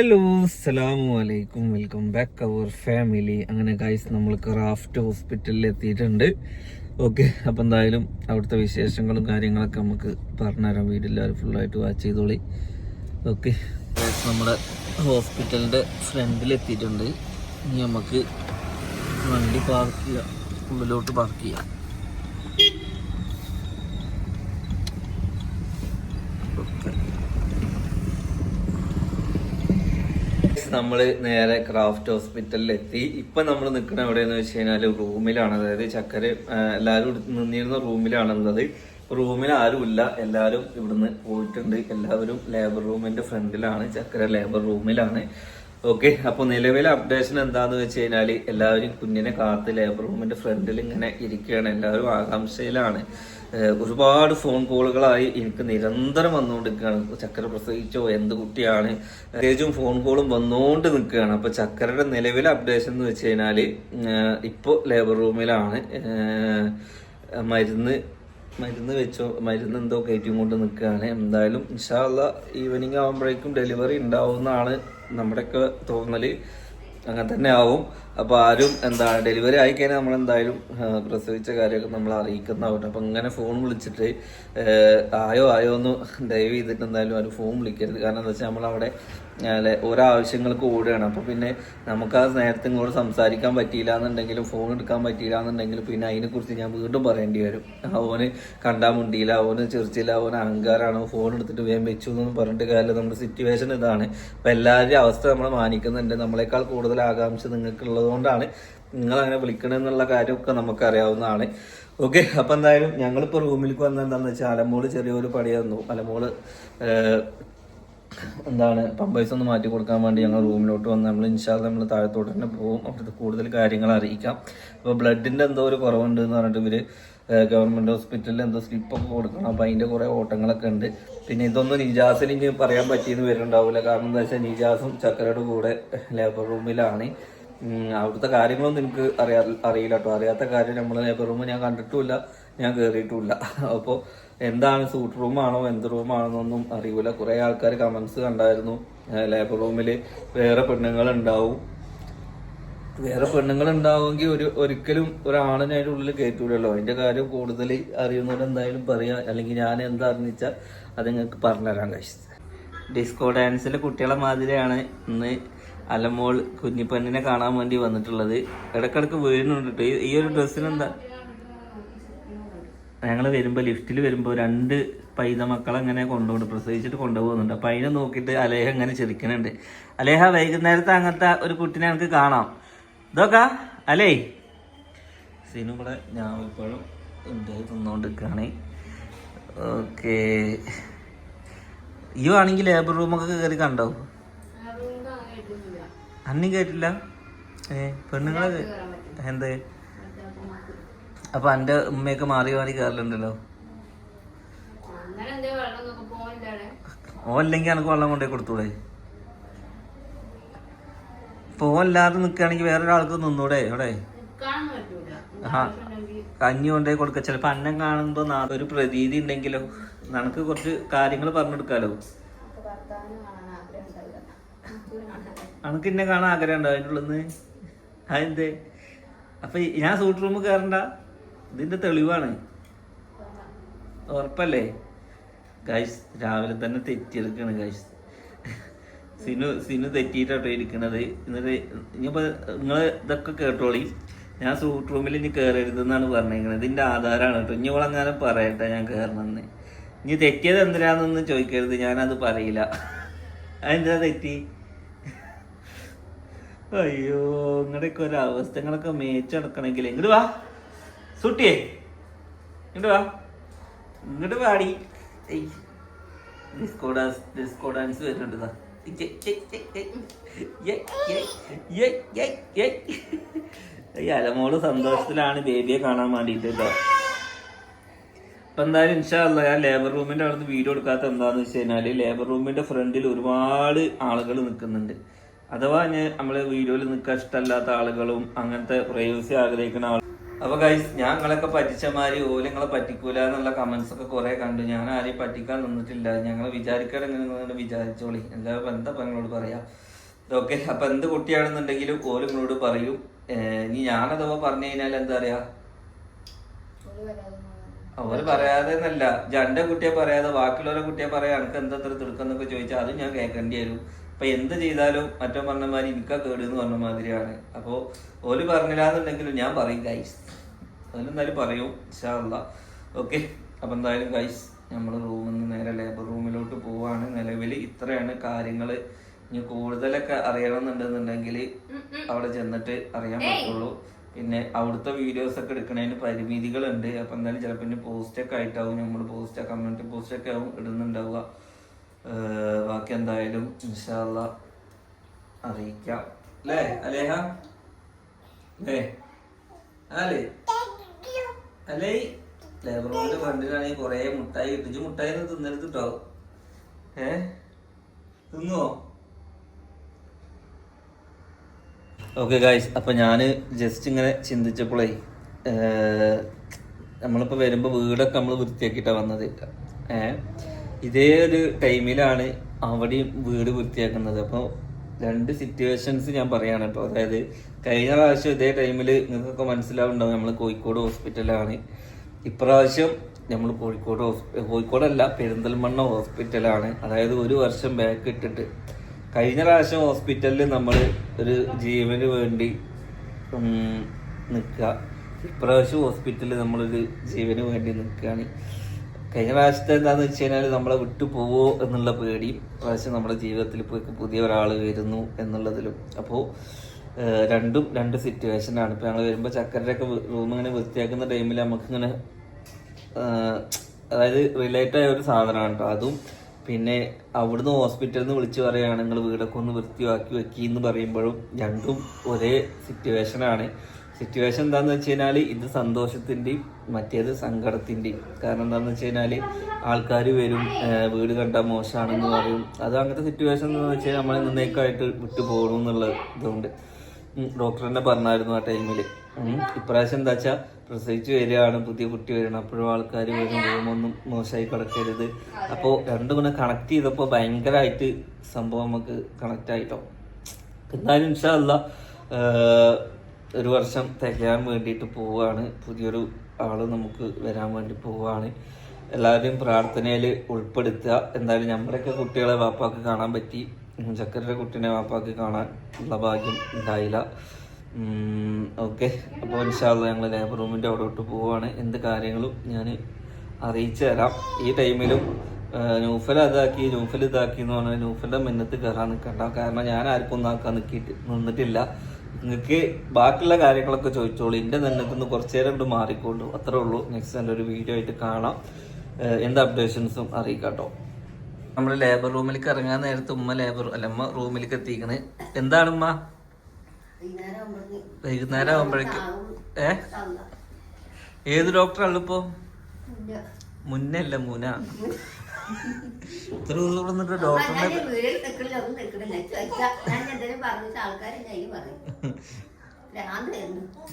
Hello അസ്സലാമു അലൈക്കും welcome back our family അങ്ങനെ ഗൈസ് നമ്മൾ ക്രാഫ്റ്റ് ഹോസ്പിറ്റലിൽ എത്തിയിട്ടുണ്ട്. ഓക്കെ അപ്പം എന്തായാലും അവിടുത്തെ വിശേഷങ്ങളും കാര്യങ്ങളൊക്കെ നമുക്ക് പറഞ്ഞുതരാം വീട്ടിലെല്ലാവരും ഫുള്ളായിട്ട് വാച്ച് ചെയ്തോളി. ഓക്കെ നമ്മുടെ ഹോസ്പിറ്റലിന്റെ ഫ്രണ്ടിൽ എത്തിയിട്ടുണ്ട്. ഇനി നമുക്ക് വണ്ടി പാർക്ക് ചെയ്യാം. ഉള്ളിലോട്ട് പാർക്ക് ചെയ്യാം. ഓക്കെ നമ്മൾ നേരെ ക്രാഫ്റ്റ് ഹോസ്പിറ്റലിൽ എത്തി ഇപ്പൊ നമ്മൾ നിൽക്കുന്ന എവിടെയെന്ന് വെച്ച് കഴിഞ്ഞാൽ റൂമിലാണ്. അതായത് ചക്കര എല്ലാവരും നിന്നിരുന്ന റൂമിലാണുള്ളത്. റൂമിൽ ആരുമില്ല എല്ലാവരും ഇവിടുന്ന് പോയിട്ടുണ്ട്. എല്ലാവരും ലേബർ റൂമിന്റെ ഫ്രണ്ടിലാണ്. ചക്കര ലേബർ റൂമിലാണ്. ഓക്കെ. അപ്പോൾ നിലവിലെ അപ്ഡേഷൻ എന്താന്ന് വെച്ച് കഴിഞ്ഞാൽ എല്ലാവരും കുഞ്ഞിനെ കാത്ത് ലേബർ റൂമിന്റെ ഫ്രണ്ടിൽ ഇങ്ങനെ ഇരിക്കുകയാണ്. എല്ലാവരും ആകാംക്ഷയിലാണ്. ഒരുപാട് ഫോൺ കോളുകളായി എനിക്ക് നിരന്തരം വന്നുകൊണ്ടിരിക്കുകയാണ്. ചക്കര പ്രസവിച്ചോ എന്ത് കുട്ടിയാണ്? പ്രത്യേകിച്ചും ഫോൺ കോളും വന്നുകൊണ്ട് നിൽക്കുകയാണ്. അപ്പൊ ചക്കരയുടെ നിലവിലെ അപ്ഡേഷൻ എന്ന് വെച്ച് കഴിഞ്ഞാൽ ഇപ്പോ ലേബർ റൂമിലാണ് മരുന്ന് മരുന്ന് വെച്ചോ മരുന്ന് എന്തോ കയറ്റിയും കൊണ്ട് നിൽക്കുകയാണ്. എന്തായാലും ഇൻഷാല്ല ഈവനിങ് ആകുമ്പോഴേക്കും ഡെലിവറി ഉണ്ടാവുമെന്നാണ് നമ്മുടെയൊക്കെ തോന്നൽ. അങ്ങനെ തന്നെ ആവും. അപ്പൊ ആരും എന്താണ് ഡെലിവറി ആയി കഴിഞ്ഞാൽ നമ്മൾ എന്തായാലും പ്രസവിച്ച കാര്യമൊക്കെ നമ്മൾ അറിയിക്കുന്നതാവട്ടെ. അപ്പൊ ഇങ്ങനെ ഫോൺ വിളിച്ചിട്ട് ആയോ ആയോ എന്ന് ദയവ് ചെയ്തിട്ട് എന്തായാലും ആരും ഫോൺ വിളിക്കരുത്. കാരണം എന്താ വെച്ചാൽ നമ്മളവിടെ അല്ലെ ഓരോ ആവശ്യങ്ങൾക്ക് ഓടുകയാണ്. അപ്പൊ പിന്നെ നമുക്ക് ആ നേരത്തെ ഇങ്ങോട്ട് സംസാരിക്കാൻ പറ്റിയില്ല എന്നുണ്ടെങ്കിലും ഫോൺ എടുക്കാൻ പറ്റിയില്ല എന്നുണ്ടെങ്കിലും പിന്നെ അതിനെ കുറിച്ച് ഞാൻ വീണ്ടും പറയേണ്ടി വരും. അവന് കണ്ടാൽ മുണ്ടിയില്ല അവന് ചെറിച്ചില്ല അവന് അഹങ്കാരമാണ് ഫോൺ എടുത്തിട്ട് വേഗം വെച്ചു എന്നൊന്നും പറഞ്ഞിട്ട് കാര്യമില്ല. നമ്മുടെ സിറ്റുവേഷൻ ഇതാണ്. അപ്പൊ എല്ലാവരുടെയും അവസ്ഥ നമ്മൾ മാനിക്കുന്നുണ്ട്. നമ്മളെക്കാൾ കൂടുതൽ ആകാംക്ഷ നിങ്ങൾക്ക് ഉള്ളതുകൊണ്ടാണ് നിങ്ങൾ അങ്ങനെ വിളിക്കണമെന്നുള്ള കാര്യമൊക്കെ നമുക്കറിയാവുന്നതാണ്. ഓക്കെ അപ്പൊ എന്തായാലും ഞങ്ങളിപ്പോ റൂമിലേക്ക് വന്ന എന്താന്ന് വെച്ചാൽ അലമോൾ ചെറിയൊരു പടി തന്നു. അലമോൾ എന്താണ് പമ്പേഴ്സ് ഒന്ന് മാറ്റി കൊടുക്കാൻ വേണ്ടി ഞങ്ങൾ റൂമിലോട്ട് വന്ന്. നമ്മൾ ഇൻഷാൽ നമ്മൾ താഴത്തോട്ട് തന്നെ പോകും. അവിടുത്തെ കൂടുതൽ കാര്യങ്ങൾ അറിയിക്കാം. അപ്പോൾ ബ്ലഡിന്റെ എന്തോ ഒരു കുറവുണ്ട് എന്ന് പറഞ്ഞിട്ട് ഇവർ ഗവൺമെന്റ് ഹോസ്പിറ്റലിൽ എന്തോ സ്ലിപ്പൊക്കെ കൊടുക്കണം. അപ്പോൾ അതിന്റെ കുറേ ഓട്ടങ്ങളൊക്കെ ഉണ്ട്. പിന്നെ ഇതൊന്നും നിജാസിന് ഇനി പറയാൻ പറ്റിയെന്ന് വരുന്നുണ്ടാവില്ല കാരണം എന്താ വെച്ചാൽ നിജാസും ചക്കരയുടെ കൂടെ ലേബർ റൂമിലാണ് അവിടുത്തെ കാര്യങ്ങളൊന്നും എനിക്ക് അറിയാ അറിയില്ല കേട്ടോ. അറിയാത്ത കാര്യം നമ്മൾ ലേബർ റൂം ഞാൻ കണ്ടിട്ടുമില്ല ഞാൻ കയറിയിട്ടുമില്ല അപ്പോൾ എന്താണ് സൂട്ട് റൂമാണോ എന്ത് റൂമാണെന്നൊന്നും അറിയില്ല കുറേ ആൾക്കാർ കമൻസ് കണ്ടായിരുന്നു. ലേബർ റൂമിൽ വേറെ പെണ്ണുങ്ങൾ ഉണ്ടാവും വേറെ പെണ്ണുങ്ങൾ ഉണ്ടാവുമെങ്കിൽ ഒരു ഒരിക്കലും ഒരാണിനെ അതിന്റെ ഉള്ളിൽ കയറ്റൂലല്ലോ അതിന്റെ കാര്യം കൂടുതൽ അറിയുന്നവർ എന്തായാലും പറയാ. അല്ലെങ്കിൽ ഞാൻ എന്താ അറിഞ്ഞാൽ അത് നിങ്ങൾക്ക് പറഞ്ഞുതരാൻ കഴിച്ചത് ഡിസ്കോ ഡാൻസിലെ കുട്ടികളെ മാതിരിയാണ് ഇന്ന് അലമോൾ കുഞ്ഞിപ്പെണ്ണിനെ കാണാൻ വേണ്ടി വന്നിട്ടുള്ളത്. ഇടക്കിടക്ക് വീഴുന്നുണ്ട് ട്ടോ. ഈ- ഒരു ഡ്രസ്സിന് എന്താ ഞങ്ങൾ വരുമ്പോൾ ലിഫ്റ്റിൽ വരുമ്പോൾ രണ്ട് പൈത മക്കളെ അങ്ങനെ കൊണ്ടുപോകുന്നു പ്രസവിച്ചിട്ട് കൊണ്ടുപോകുന്നുണ്ട്. അപ്പം അതിനെ നോക്കിയിട്ട് അലേഹ ഇങ്ങനെ ചിരിക്കുന്നുണ്ട് അലേഹ വൈകുന്നേരത്തെ അങ്ങനത്തെ ഒരു കുട്ടിനെ എനിക്ക് കാണാം. ഇതൊക്കെ അലേ. സിനു ഇവിടെ ഞാൻ ഇപ്പോഴും ഉണ്ട് തിന്നുകൊണ്ടിരിക്കുകയാണ് ഓക്കെ ഇയ്യോ ആണെങ്കിൽ ലേബർ റൂമൊക്കെ കയറി കണ്ടോ? അന്നും കേട്ടില്ല ഏ പെണ്ണുങ്ങളെ എന്തേ? അപ്പൊ എന്റെ ഉമ്മയൊക്കെ മാറി മാറി കയറലുണ്ടല്ലോ ഓല്ലെങ്കിൽ എനക്ക് വെള്ളം കൊണ്ടേ കൊടുത്തൂടെ? പോല്ലാതെ നിക്കുകയാണെങ്കിൽ വേറൊരാൾക്ക് നിന്നൂടെ ഇവിടെ കഞ്ഞി കൊണ്ടേ കൊടുക്ക. ചിലപ്പോ അന്നം കാണുമ്പോ നാ- ഒരു പ്രതീതി ഉണ്ടെങ്കിലോ? നമുക്ക് കുറച്ച് കാര്യങ്ങൾ പറഞ്ഞെടുക്കാലോ അനക്ക് എന്നെ കാണാൻ ആഗ്രഹം ഉണ്ടോ അതിന്റെ ഉള്ളിന്ന്? അതെന്തേ? അപ്പൊ ഞാൻ സൂട്ട് റൂം കയറണ്ട ഇതിന്റെ തെളിവാണ്. ഉറപ്പല്ലേ? ഗൈസ് രാവിലെ തന്നെ തെറ്റിയെടുക്കാണ് ഗൈസ് സിനു സിനു തെറ്റിയിട്ടോ ഇരിക്കണത്. എന്നിട്ട് ഇനിയിപ്പോ നിങ്ങൾ ഇതൊക്കെ കേട്ടോളി. ഞാൻ സൂട്ട് റൂമിൽ ഇനി കയറരുതെന്നാണ് പറഞ്ഞിരിക്കുന്നത് ഇതിന്റെ ആധാരമാണ് കേട്ടോ. ഇനി ഇവളങ്ങനെ പറയട്ടെ ഞാൻ കയറണമെന്ന് ഇനി തെറ്റിയത് എന്തിനാന്നൊന്ന് ചോദിക്കരുത്. ഞാനത് പറയില്ല. അതെന്താ തെറ്റി? അയ്യോ ഇങ്ങടെയൊക്കെ അവസ്ഥകളൊക്കെ മേച്ചടക്കണമെങ്കിൽ ഇങ്ങോട്ട് വാ. സുട്ടിയേ ഇങ്ങോട്ട് വാ ഇങ്ങോട്ട് ഏയ്. ഡിസ്കോ ഡിസ്കോ ഡാൻസ് വരുന്നുണ്ട് അലമോൾ സന്തോഷത്തിലാണ് ബേബിയെ കാണാൻ വേണ്ടിയിട്ട് കേട്ടോ അപ്പൊ എന്തായാലും ഇൻഷാല്ല ഞാൻ ലേബർ റൂമിന്റെ അവിടുന്ന് വീഡിയോ എടുക്കാത്ത എന്താന്ന് വെച്ച് കഴിഞ്ഞാൽ ലേബർ റൂമിന്റെ ഫ്രണ്ടിൽ ഒരുപാട് ആളുകൾ നിൽക്കുന്നുണ്ട് അഥവാ ഞാൻ നമ്മളെ വീഡിയോയിൽ നിൽക്കാൻ ഇഷ്ടമല്ലാത്ത ആളുകളും അങ്ങനത്തെ പ്രൈവസി ആഗ്രഹിക്കുന്ന ആളുകളും അപ്പൊ ഗൈസ് ഞാൻ നിങ്ങളൊക്കെ പറ്റിച്ചമാര് ഓൽ നിങ്ങളെ പറ്റിക്കൂല എന്നുള്ള കമന്റ്സ് ഒക്കെ കുറെ കണ്ടു. ഞാൻ ആരെയും പറ്റിക്കാൻ നിന്നിട്ടില്ല. ഞങ്ങൾ വിചാരിക്കാൻ എങ്ങനെ വിചാരിച്ചോളി. എല്ലാ എന്താ നിങ്ങളോട് പറയാ? ഓക്കെ അപ്പൊ എന്ത് കുട്ടിയാണെന്നുണ്ടെങ്കിലും ഓൽ നിങ്ങളോട് പറയും. ഇനി ഞാനഥവാ പറഞ്ഞു കഴിഞ്ഞാൽ എന്താ പറയാ? അവർ പറയാതെ എന്നല്ല. എന്റെ കുട്ടിയെ പറയാതെ ബാക്കിയുള്ളവരെ കുട്ടിയെ പറയാ എനിക്ക് എന്താ തിടുക്കം എന്നൊക്കെ ചോദിച്ചാൽ അത് ഞാൻ കേൾക്കേണ്ടി വരും. അപ്പൊ എന്ത് ചെയ്താലും മറ്റോ പറഞ്ഞ മാതിരി എനിക്കാ കേട് എന്ന് പറഞ്ഞ മാതിരിയാണ്. അപ്പോ ഓൽ പറഞ്ഞില്ലാന്നുണ്ടെങ്കിലും ഞാൻ പറയും ഗൈസ്. അതിലെന്തായാലും പറയും ഇഷാള്ള ഓക്കെ. അപ്പൊ എന്തായാലും ഗൈസ് നമ്മൾ റൂമിൽ നിന്ന് നേരെ ലേബർ റൂമിലോട്ട് പോവാണ്. നിലവിൽ ഇത്രയാണ് കാര്യങ്ങൾ ഇനി കൂടുതലൊക്കെ അറിയണമെന്നുണ്ടെന്നുണ്ടെങ്കിൽ അവിടെ ചെന്നിട്ട് അറിയാൻ പറ്റുള്ളൂ. പിന്നെ അവിടുത്തെ വീഡിയോസ് ഒക്കെ എടുക്കുന്നതിന് പരിമിതികളുണ്ട്. അപ്പൊ എന്തായാലും ചിലപ്പോൾ ഇനി പോസ്റ്റ് ഒക്കെ ആയിട്ടാവും. നമ്മൾ പോസ്റ്റ് കമ്മ്യൂണിറ്റി പോസ്റ്റൊക്കെ ആവും ഇടുന്നുണ്ടാവുക. ബാക്കി എന്തായാലും ഇൻഷാല്ല അറിയിക്കാം. അല്ലേ അലേഹ? അല്ലേ? അല്ലേ? അല്ലേ? ലേബർ റൂമിന്റെ ഫ്രണ്ടിലാണെങ്കിൽ മുട്ടായി കിട്ടിച്ചു മുട്ടായി ഒന്നും തിന്നരുത് കേട്ടോ ഏ? തിന്നുവോ ഓക്കെ ഗായ്സ് അപ്പൊ ഞാൻ ജസ്റ്റ് ഇങ്ങനെ ചിന്തിച്ചപ്പോഴേ നമ്മളിപ്പോ വരുമ്പോ വീടൊക്കെ നമ്മൾ വൃത്തിയാക്കിയിട്ടാണ് വന്നത്. ഏ? ഇതേ ഒരു ടൈമിലാണ് അവിടെയും വീട് വൃത്തിയാക്കുന്നത്. അപ്പോൾ രണ്ട് സിറ്റുവേഷൻസ് ഞാൻ പറയാണ് കേട്ടോ. അതായത് കഴിഞ്ഞ പ്രാവശ്യം ഇതേ ടൈമിൽ നിങ്ങൾക്കൊക്കെ മനസ്സിലാവുണ്ടാവും നമ്മൾ കോഴിക്കോട് ഹോസ്പിറ്റലാണ് ഇപ്രാവശ്യം നമ്മൾ കോഴിക്കോട് കോഴിക്കോടല്ല പെരിന്തൽമണ്ണ ഹോസ്പിറ്റലാണ് അതായത് ഒരു വർഷം ബാക്ക് ഇട്ടിട്ട്. കഴിഞ്ഞ പ്രാവശ്യം ഹോസ്പിറ്റലിൽ നമ്മൾ ഒരു ജീവന് വേണ്ടി നിൽക്കുക ഇപ്രാവശ്യം ഹോസ്പിറ്റലിൽ നമ്മളൊരു ജീവന് വേണ്ടി നിൽക്കുകയാണ് കഴിഞ്ഞ പ്രാവശ്യത്തെ എന്താണെന്ന് വെച്ച് കഴിഞ്ഞാൽ നമ്മളെ വിട്ടു പോവോ എന്നുള്ള പേടിയും പ്രാവശ്യം നമ്മുടെ ജീവിതത്തിൽ പുതിയ ഒരാൾ വരുന്നു എന്നുള്ളതിലും. അപ്പോൾ രണ്ടും രണ്ട് സിറ്റുവേഷനാണ് ഇപ്പോൾ ഞങ്ങൾ വരുമ്പോൾ ചക്കരൊക്കെ റൂം ഇങ്ങനെ വൃത്തിയാക്കുന്ന ടൈമിൽ നമുക്കിങ്ങനെ അതായത് റിലേറ്റ് ആയ ഒരു സാധനമാണ് കേട്ടോ അതും പിന്നെ അവിടുന്ന് ഹോസ്പിറ്റലിൽ നിന്ന് വിളിച്ചു പറയുകയാണ് നിങ്ങൾ വീടൊക്കെ ഒന്ന് വൃത്തിയാക്കി വെക്കി എന്ന് പറയുമ്പോഴും രണ്ടും ഒരേ സിറ്റുവേഷനാണ് സിറ്റുവേഷൻ എന്താണെന്ന് വെച്ച് കഴിഞ്ഞാൽ ഇത് സന്തോഷത്തിന്റെയും മറ്റേത് സങ്കടത്തിന്റെയും കാരണം എന്താണെന്ന് വെച്ച് കഴിഞ്ഞാൽ ആൾക്കാർ വരും വീട് കണ്ടാൽ മോശമാണെന്ന് പറയും. അത് അങ്ങനത്തെ സിറ്റുവേഷൻ എന്ന് വെച്ച് കഴിഞ്ഞാൽ നമ്മളെ നിന്നേക്കായിട്ട് വിട്ടു പോകണം എന്നുള്ള ഇതുകൊണ്ട് ഡോക്ടർ തന്നെ പറഞ്ഞായിരുന്നു ആ ടൈമിൽ ഇപ്രാവശ്യം എന്താ വെച്ചാൽ പ്രസവിച്ച് വരികയാണ് പുതിയ കുട്ടി വരണം അപ്പോഴും ആൾക്കാർ വരും റൂമൊന്നും മോശമായി കിടക്കരുത്. അപ്പോൾ രണ്ടും കൂടെ കണക്ട് ചെയ്തപ്പോൾ ഭയങ്കരമായിട്ട് സംഭവം നമുക്ക് കണക്ട് ആയിട്ടോ. എന്തായാലും ഇൻഷാല്ല ഒരു വർഷം തികയാൻ വേണ്ടിയിട്ട് പോവുകയാണ് പുതിയൊരു ആൾ നമുക്ക് വരാൻ വേണ്ടി പോവുകയാണ് എല്ലാവരെയും പ്രാർത്ഥനയിൽ ഉൾപ്പെടുത്തുക. എന്തായാലും നമ്മുടെയൊക്കെ കുട്ടികളെ വാപ്പാക്ക് കാണാൻ പറ്റി. ചക്കരുടെ കുട്ടീനെ വാപ്പാക്ക് കാണാൻ ഉള്ള ഭാഗ്യം ഉണ്ടായില്ല. ഓക്കെ. അപ്പോൾ ഇൻഷാല്ല ഞങ്ങൾ ലേബർ റൂമിന്റെ അവിടോട്ട് പോവുകയാണ് എന്ത് കാര്യങ്ങളും ഞാൻ അറിയിച്ചു തരാം. ഈ ടൈമിലും നൂഫൽ അതാക്കി നൂഫൽ ഇതാക്കി എന്ന് പറഞ്ഞാൽ നൂഫലിന്റെ മുന്നത്ത് കയറാൻ നിൽക്കണ്ട കാരണം ഞാൻ ആർക്കും ഒന്നാക്കാൻ നിൽക്കിയിട്ട് നിന്നിട്ടില്ല. നിങ്ങൾക്ക് ബാക്കിയുള്ള കാര്യങ്ങളൊക്കെ ചോദിച്ചോളൂ. എന്റെ നെന്നത്തുനിന്ന് കുറച്ചു നേരം കൊണ്ട് മാറിക്കൊണ്ടു. അത്രേ ഉള്ളൂ. നെക്സ്റ്റ് നല്ലൊരു വീഡിയോ ആയിട്ട് കാണാം. എന്താ അപ്ഡേഷൻസും അറിയിക്കാം കേട്ടോ നമ്മൾ ലേബർ റൂമിലേക്ക് ഇറങ്ങാൻ നേരത്തെ ഉമ്മ ലേബർ അല്ല ഉമ്മ റൂമിലേക്ക് എത്തിക്കണ്. എന്താണ് ഉമ്മ? വൈകുന്നേരം ആകുമ്പോഴേക്കും ഏ? ഏത് ഡോക്ടറാണ് ഇപ്പോ? മുന്നല്ല മുന. ഇത്ര ദിവസം ഇവിടെ നിന്നിട്ട് ഡോക്ടറിനെ ഞാൻ എന്തെങ്കിലും പറഞ്ഞു ആൾക്കാർ പറയും.